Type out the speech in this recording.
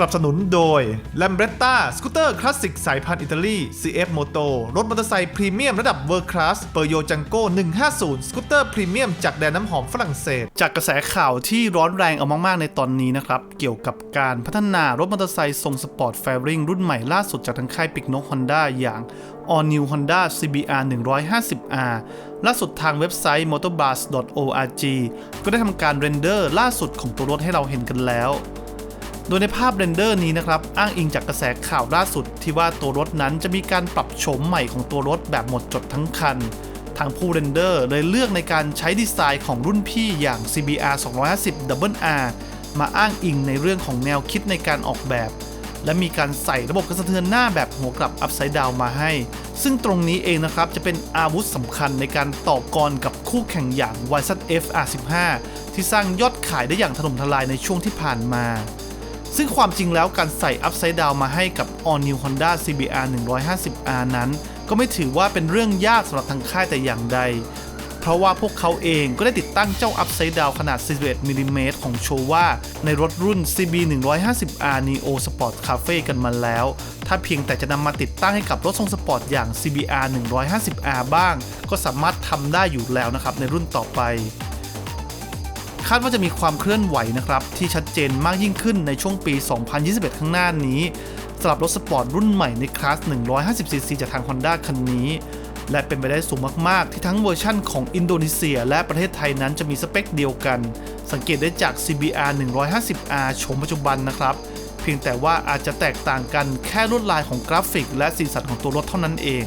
สนับสนุนโดย l a m b r e t t a สกูตเตอร์คลาสสิกสายพันธุ์อิตาลี CF Moto รถมอเตอร์ไซค์พรีเมียมระดับเวอร์คลาสเปอร์โยจังโก้150 สกูตเตอร์พรีเมียมจากแดนน้ำหอมฝรั่งเศส จากกระแสข่าวที่ร้อนแรงเอามากๆในตอนนี้นะครับ เกี่ยวกับการพัฒนารถมอเตอร์ไซค์ทรงสปอร์ตแฟริงรุ่นใหม่ล่าสุดจากทางค่ายปิกนกฮอนด้าอย่าง All New Honda CBR 150R ล่าสุดทางเว็บไซต์ motorbus.org ก็ได้ทำการเรนเดอร์ล่าสุดของตัวรถให้เราเห็นกันแล้ว โดยในภาพเรนเดอร์นี้นะครับอ้างอิงจากกระแสข่าวล่าสุด ที่ว่าตัวรถนั้นจะมีการปรับโฉมใหม่ของตัวรถแบบหมดจดทั้งคัน ทางผู้เรนเดอร์เลยเลือกในการใช้ดีไซน์ของรุ่นพี่อย่าง CBR 250 WR มาอ้างอิงในเรื่องของแนวคิดในการออกแบบ และมีการใส่ระบบกระสะเทือนหน้าแบบหัวกลับ Upside Down มาให้ ซึ่งตรงนี้เองนะครับจะเป็นอาวุธสำคัญในการต่อกรกับคู่แข่งอย่าง YZF R15 ที่สร้างยอดขายได้อย่างถล่มทลายในช่วงที่ผ่านมา ซึ่งความจริงแล้วการใส่ Upside Down มาให้กับ All New Honda CBR 150R นั้น ก็ไม่ถือว่าเป็นเรื่องยากสำหรับทางค่ายแต่อย่างใด เพราะว่าพวกเขาเองก็ได้ติดตั้งเจ้า Upside Down ขนาด 41มิลลิเมตรของโชว่าในรถรุ่น CB 150R Neo Sport Cafe กันมาแล้ว ถ้าเพียงแต่จะนำมาติดตั้งให้กับรถทรงสปอร์ตอย่าง CBR 150R บ้าง ก็สามารถทำได้อยู่แล้วนะครับในรุ่นต่อไป คาดว่าจะมีความเคลื่อนไหวนะครับ ที่ชัดเจนมากยิ่งขึ้นในช่วงปี 2021 ข้างหน้านี้สำหรับรถสปอร์ตรุ่นใหม่ในคลาส 150cc จากทาง Honda คันนี้ และเป็นไปได้สูงมาก ๆ ที่ทั้งเวอร์ชั่นของอินโดนีเซีย และประเทศไทยนั้นจะมีสเปคเดียวกัน สังเกตได้จาก CBR 150R โฉมปัจจุบันนะครับ เพียงแต่ว่าอาจจะแตกต่างกันแค่ลวดลายของกราฟิก และสีสันของตัวรถเท่านั้นเอง